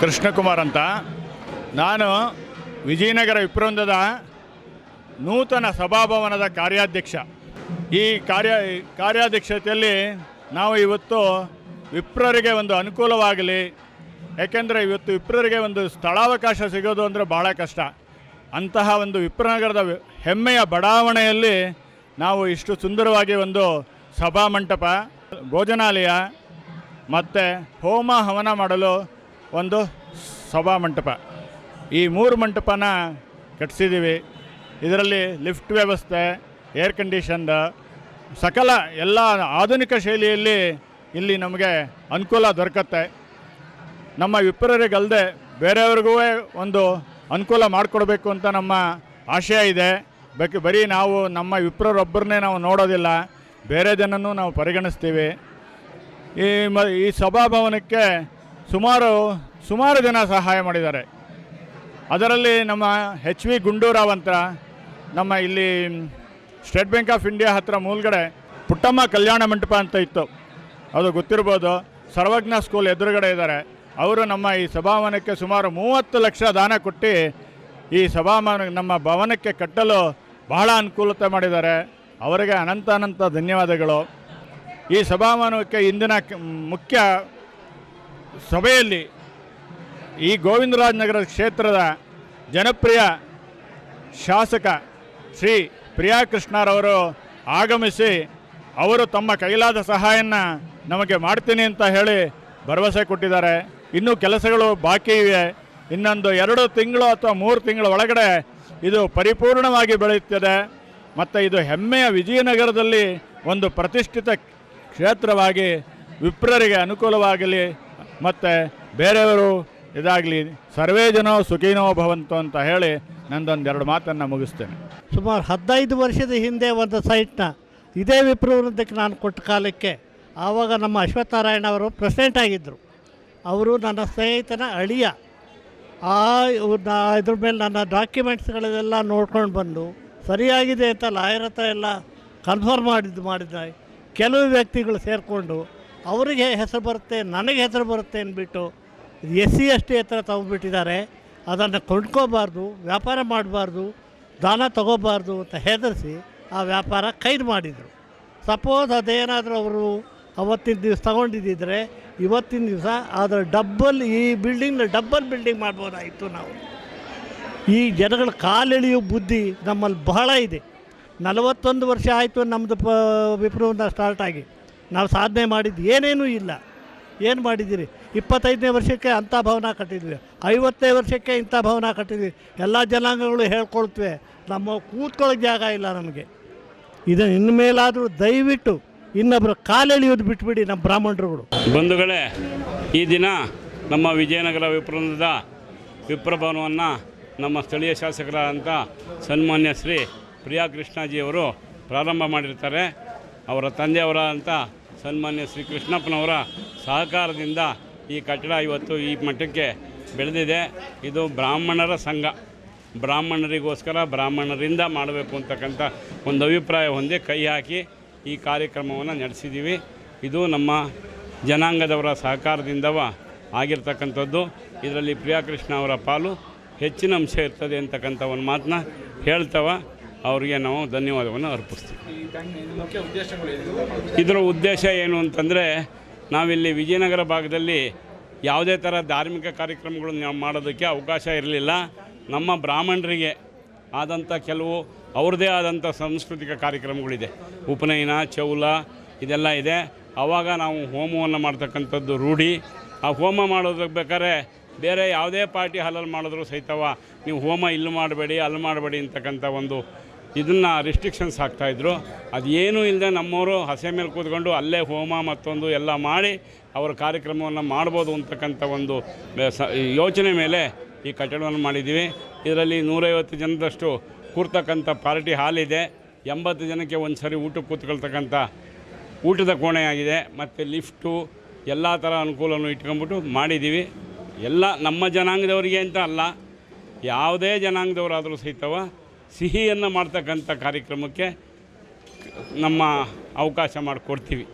ಕೃಷ್ಣಕುಮಾರ್ ಅಂತ. ನಾನು ವಿಜಯನಗರ ವಿಪ್ರವೃಂದದ ನೂತನ ಸಭಾಭವನದ ಕಾರ್ಯಾಧ್ಯಕ್ಷ. ಈ ಕಾರ್ಯ, ಕಾರ್ಯಾಧ್ಯಕ್ಷತೆಯಲ್ಲಿ ನಾವು ಇವತ್ತು ವಿಪ್ರರಿಗೆ ಒಂದು ಅನುಕೂಲವಾಗಲಿ. ಯಾಕೆಂದರೆ ಇವತ್ತು ವಿಪ್ರರಿಗೆ ಒಂದು ಸ್ಥಳಾವಕಾಶ ಸಿಗೋದು ಅಂದರೆ ಭಾಳ ಕಷ್ಟ. ಅಂತಹ ಒಂದು ವಿಪ್ರನಗರದ ಹೆಮ್ಮೆಯ ಬಡಾವಣೆಯಲ್ಲಿ ನಾವು ಇಷ್ಟು ಸುಂದರವಾಗಿ ಒಂದು ಸಭಾ ಮಂಟಪ, ಭೋಜನಾಲಯ ಮತ್ತು ಹೋಮ ಹವನ ಮಾಡಲು ಒಂದು ಸಭಾ ಮಂಟಪ. ಈ ಮೂರು ಮಂಟಪನ ಕಟ್ಟಿಸಿದ್ದೀವಿ ಇದರಲ್ಲಿ ಲಿಫ್ಟ್ ವ್ಯವಸ್ಥೆ, ಏರ್ ಕಂಡೀಷನ್ಡ್ ಸಕಲ ಎಲ್ಲ ಆಧುನಿಕ ಶೈಲಿಯಲ್ಲಿ ಇಲ್ಲಿ ನಮಗೆ ಅನುಕೂಲ ದೊರಕತ್ತೆ. ನಮ್ಮ ವಿಪ್ರರಿಗಲ್ಲದೆ ಬೇರೆಯವ್ರಿಗೂ ಒಂದು ಅನುಕೂಲ ಮಾಡಿಕೊಡ್ಬೇಕು ಅಂತ ನಮ್ಮ ಆಶಯ ಇದೆ. ಬೇಕು, ಬರೀ ನಾವು ನಮ್ಮ ವಿಪ್ರರೊಬ್ಬರನ್ನೇ ನಾವು ನೋಡೋದಿಲ್ಲ. ಬೇರೆ ಜನನೂ ನಾವು ಪರಿಗಣಿಸ್ತೀವಿ. ಈ ಮ, ಈ ಸಭಾಭವನಕ್ಕೆ ಸುಮಾರು ಸುಮಾರು ಜನ ಸಹಾಯ ಮಾಡಿದ್ದಾರೆ. ಅದರಲ್ಲಿ ನಮ್ಮ ಎಚ್ ವಿ ಗುಂಡೂರಾವ್ ಅಂತ ನಮ್ಮ ಇಲ್ಲಿ ಸ್ಟೇಟ್ ಬ್ಯಾಂಕ್ ಆಫ್ ಇಂಡಿಯಾ ಹತ್ರ ಮೂಲಗಡೆ ಪುಟ್ಟಮ್ಮ ಕಲ್ಯಾಣ ಮಂಟಪ ಅಂತ ಇತ್ತು. ಅದು ಗೊತ್ತಿರ್ಬೋದು. ಸರ್ವಜ್ಞ ಸ್ಕೂಲ್ ಎದುರುಗಡೆ ಇದ್ದಾರೆ. ಅವರು ನಮ್ಮ ಈ ಸಭಾಭವನಕ್ಕೆ ಸುಮಾರು ಮೂವತ್ತು ಲಕ್ಷ ದಾನ ಕೊಟ್ಟು ಈ ಸಭಾಭವನ, ನಮ್ಮ ಭವನಕ್ಕೆ ಕಟ್ಟಲು ಬಹಳ ಅನುಕೂಲತೆ ಮಾಡಿದ್ದಾರೆ. ಅವರಿಗೆ ಅನಂತ ಅನಂತ ಧನ್ಯವಾದಗಳು. ಈ ಸಭಾಭವನಕ್ಕೆ ಇಂದಿನ ಮುಖ್ಯ ಸಭೆಯಲ್ಲಿ ಈ ಗೋವಿಂದರಾಜನಗರ ಕ್ಷೇತ್ರದ ಜನಪ್ರಿಯ ಶಾಸಕ ಶ್ರೀ ಪ್ರಿಯಾ ಕೃಷ್ಣರವರು ಆಗಮಿಸಿ ಅವರು ತಮ್ಮ ಕೈಲಾದ ಸಹಾಯನ ನಮಗೆ ಮಾಡ್ತೀನಿ ಅಂತ ಹೇಳಿ ಭರವಸೆ ಕೊಟ್ಟಿದ್ದಾರೆ. ಇನ್ನೂ ಕೆಲಸಗಳು ಬಾಕಿ ಇವೆ. ಇನ್ನೊಂದು ಎರಡು ತಿಂಗಳು ಅಥವಾ ಮೂರು ತಿಂಗಳ ಒಳಗಡೆ ಇದು ಪರಿಪೂರ್ಣವಾಗಿ ಬೆಳೆಯುತ್ತದೆ. ಮತ್ತು ಇದು ಹೆಮ್ಮೆಯ ವಿಜಯನಗರದಲ್ಲಿ ಒಂದು ಪ್ರತಿಷ್ಠಿತ ಕ್ಷೇತ್ರವಾಗಿ ವಿಪ್ರರಿಗೆ ಅನುಕೂಲವಾಗಲಿ. ಮತ್ತು ಬೇರೆಯವರು ಇದಾಗಲಿ, ಸರ್ವೇ ಜನೋ ಸುಖೀನೋ ಭವಂತು ಅಂತ ಹೇಳಿ ನಂದೊಂದೆರಡು ಮಾತನ್ನು ಮುಗಿಸ್ತೇನೆ. ಸುಮಾರು ಹದಿನೈದು ವರ್ಷದ ಹಿಂದೆ ಒಂದು ಸೈಟ್ನ ಇದೇ ವಿಪ್ರವೃದ್ಧಕ್ಕೆ ನಾನು ಕೊಟ್ಟ ಕಾಲಕ್ಕೆ, ಆವಾಗ ನಮ್ಮ ಅಶ್ವತ್ಥನಾರಾಯಣ ಅವರು ಪ್ರೆಸಿಡೆಂಟ್ ಆಗಿದ್ದರು. ಅವರು ನನ್ನ ಸ್ನೇಹಿತನ ಅಳಿಯ. ಆ ಇದ್ರ ಮೇಲೆ ನನ್ನ ಡಾಕ್ಯುಮೆಂಟ್ಸ್ಗಳೆಲ್ಲ ನೋಡ್ಕೊಂಡು ಬಂದು, ಸರಿಯಾಗಿದೆ ಅಂತ ಲಾಯರ್ ಹತ್ರ ಎಲ್ಲ ಕನ್ಫರ್ಮ್ ಮಾಡಿದ್ದು. ಮಾಡಿದ ಕೆಲವು ವ್ಯಕ್ತಿಗಳು ಸೇರಿಕೊಂಡು ಅವರಿಗೆ ಹೆಸರು ಬರುತ್ತೆ, ನನಗೆ ಹೆಸರು ಬರುತ್ತೆ ಅಂದ್ಬಿಟ್ಟು ಎಸ್ ಸಿ ಎಸ್ ಟಿ ಹತ್ರ ತಗೊಂಡ್ಬಿಟ್ಟಿದ್ದಾರೆ. ಅದನ್ನು ಕೊಂಡ್ಕೋಬಾರ್ದು, ವ್ಯಾಪಾರ ಮಾಡಬಾರ್ದು, ದಾನ ತಗೋಬಾರ್ದು ಅಂತ ಹೆದರಿಸಿ ಆ ವ್ಯಾಪಾರ ಕೈದು ಮಾಡಿದರು. ಸಪೋಸ್ ಅದೇನಾದರೂ ಅವರು ಅವತ್ತಿನ ದಿವಸ ತಗೊಂಡಿದ್ದಿದ್ರೆ ಇವತ್ತಿನ ದಿವಸ ಅದರ ಡಬ್ಬಲ್ ಈ ಬಿಲ್ಡಿಂಗ್ನ ಡಬ್ಬಲ್ ಬಿಲ್ಡಿಂಗ್ ಮಾಡ್ಬೋದಾಗಿತ್ತು ನಾವು. ಈ ಜನಗಳ ಕಾಲೆಳೆಯುವ ಬುದ್ಧಿ ನಮ್ಮಲ್ಲಿ ಬಹಳ ಇದೆ. ನಲವತ್ತೊಂದು ವರ್ಷ ಆಯಿತು ನಮ್ಮದು ಪ ವಿಪ್ರವೃಂದ ಸ್ಟಾರ್ಟ್ ಆಗಿ. ನಾವು ಸಾಧನೆ ಮಾಡಿದ್ದು ಏನೇನೂ ಇಲ್ಲ. ಏನು ಮಾಡಿದ್ದೀರಿ? ಇಪ್ಪತ್ತೈದನೇ ವರ್ಷಕ್ಕೆ ಅಂಥ ಭವನ ಕಟ್ಟಿದ್ವಿ. ಐವತ್ತನೇ ವರ್ಷಕ್ಕೆ ಇಂಥ ಭವನ ಕಟ್ಟಿದ್ವಿ. ಎಲ್ಲ ಜನಾಂಗಗಳು ಹೇಳ್ಕೊಳ್ತವೆ. ನಮ್ಮ ಕೂತ್ಕೊಳ್ಳೋಕೆ ಜಾಗ ಇಲ್ಲ ನಮಗೆ. ಇದನ್ನು ಇನ್ಮೇಲಾದರೂ ದಯವಿಟ್ಟು ಇನ್ನೊಬ್ಬರು ಕಾಲೆಳೆಯೋದು ಬಿಟ್ಬಿಡಿ ನಮ್ಮ ಬ್ರಾಹ್ಮಣರುಗಳು. ಬಂಧುಗಳೇ, ಈ ದಿನ ನಮ್ಮ ವಿಜಯನಗರ ವಿಪ್ರವೃಂದದ ವಿಪ್ರಭವನವನ್ನು ನಮ್ಮ ಸ್ಥಳೀಯ ಶಾಸಕರಾದಂಥ ಸನ್ಮಾನ್ಯ ಶ್ರೀ ಪ್ರಿಯಾ ಕೃಷ್ಣಾಜಿಯವರು ಪ್ರಾರಂಭ ಮಾಡಿರ್ತಾರೆ. ಅವರ ತಂದೆಯವರಾದಂಥ ಸನ್ಮಾನ್ಯ ಶ್ರೀ ಕೃಷ್ಣಪ್ಪನವರ ಸಹಕಾರದಿಂದ ಈ ಕಟ್ಟಡ ಇವತ್ತು ಈ ಮಟ್ಟಕ್ಕೆ ಬೆಳೆದಿದೆ. ಇದು ಬ್ರಾಹ್ಮಣರ ಸಂಘ. ಬ್ರಾಹ್ಮಣರಿಗೋಸ್ಕರ ಬ್ರಾಹ್ಮಣರಿಂದ ಮಾಡಬೇಕು ಅಂತಕ್ಕಂಥ ಒಂದು ಅಭಿಪ್ರಾಯ ಹೊಂದಿ ಕೈ ಹಾಕಿ ಈ ಕಾರ್ಯಕ್ರಮವನ್ನು ನಡೆಸಿದ್ದೀವಿ. ಇದು ನಮ್ಮ ಜನಾಂಗದವರ ಸಹಕಾರದಿಂದವ ಆಗಿರ್ತಕ್ಕಂಥದ್ದು. ಇದರಲ್ಲಿ ಪ್ರಿಯಾಕೃಷ್ಣ ಅವರ ಪಾಲು ಹೆಚ್ಚಿನ ಅಂಶ ಇರ್ತದೆ ಅಂತಕ್ಕಂಥ ಒಂದು ಮಾತನ್ನ ಹೇಳ್ತವ. ಅವರಿಗೆ ನಾವು ಧನ್ಯವಾದವನ್ನು ಅರ್ಪಿಸ್ತೀವಿ. ಇದರ ಉದ್ದೇಶ ಏನು ಅಂತಂದರೆ ನಾವಿಲ್ಲಿ ವಿಜಯನಗರ ಭಾಗದಲ್ಲಿ ಯಾವುದೇ ಥರ ಧಾರ್ಮಿಕ ಕಾರ್ಯಕ್ರಮಗಳನ್ನು ನಾವು ಮಾಡೋದಕ್ಕೆ ಅವಕಾಶ ಇರಲಿಲ್ಲ. ನಮ್ಮ ಬ್ರಾಹ್ಮಣರಿಗೆ ಆದಂಥ ಕೆಲವು ಅವ್ರದ್ದೇ ಆದಂಥ ಸಾಂಸ್ಕೃತಿಕ ಕಾರ್ಯಕ್ರಮಗಳಿದೆ. ಉಪನಯನ ಚೌಲ ಇದೆಲ್ಲ ಇದೆ. ಆವಾಗ ನಾವು ಹೋಮವನ್ನು ಮಾಡ್ತಕ್ಕಂಥದ್ದು ರೂಢಿ. ಆ ಹೋಮ ಮಾಡೋದಕ್ಕೆ ಬೇಕಾದ್ರೆ ಬೇರೆ ಯಾವುದೇ ಪಾರ್ಟಿ ಹಾಲಲ್ಲಿ ಮಾಡಿದ್ರು ಸಹಿತವ ನೀವು ಹೋಮ ಇಲ್ಲಿ ಮಾಡಬೇಡಿ ಅಲ್ಲಿ ಮಾಡಬೇಡಿ ಅಂತಕ್ಕಂಥ ಒಂದು ಇದನ್ನು ರಿಸ್ಟ್ರಿಕ್ಷನ್ಸ್ ಹಾಕ್ತಾಯಿದ್ರು ಅದೇನೂ ಇಲ್ಲದೆ ನಮ್ಮವರು ಹಸೆ ಮೇಲೆ ಕೂತ್ಕೊಂಡು ಅಲ್ಲೇ ಹೋಮ ಮತ್ತೊಂದು ಎಲ್ಲ ಮಾಡಿ ಅವರ ಕಾರ್ಯಕ್ರಮವನ್ನು ಮಾಡ್ಬೋದು ಅಂತಕ್ಕಂಥ ಒಂದು ಯೋಚನೆ ಮೇಲೆ ಈ ಕಟ್ಟಡವನ್ನು ಮಾಡಿದ್ದೀವಿ. ಇದರಲ್ಲಿ ನೂರೈವತ್ತು ಜನದಷ್ಟು ಕೂರ್ತಕ್ಕಂಥ ಪಾರ್ಟಿ ಹಾಲ್ ಇದೆ. ಎಂಬತ್ತು ಜನಕ್ಕೆ ಒಂದು ಸರಿ ಊಟಕ್ಕೆ ಕೂತ್ಕೊಳ್ತಕ್ಕಂಥ ಊಟದ ಕೋಣೆಯಾಗಿದೆ ಮತ್ತು ಲಿಫ್ಟು ಎಲ್ಲ ಥರ ಅನುಕೂಲವನ್ನು ಇಟ್ಕೊಂಬಿಟ್ಟು ಮಾಡಿದ್ದೀವಿ. ಎಲ್ಲ ನಮ್ಮ ಜನಾಂಗದವರಿಗೆ ಅಂತ ಅಲ್ಲ, ಯಾವುದೇ ಜನಾಂಗದವರಾದರೂ ಸಹಿತವ ಸಿಹಿಯನ್ನು ಮಾಡ್ತಕ್ಕಂಥ ಕಾರ್ಯಕ್ರಮಕ್ಕೆ ನಮ್ಮ ಅವಕಾಶ ಮಾಡಿಕೊಡ್ತೀವಿ.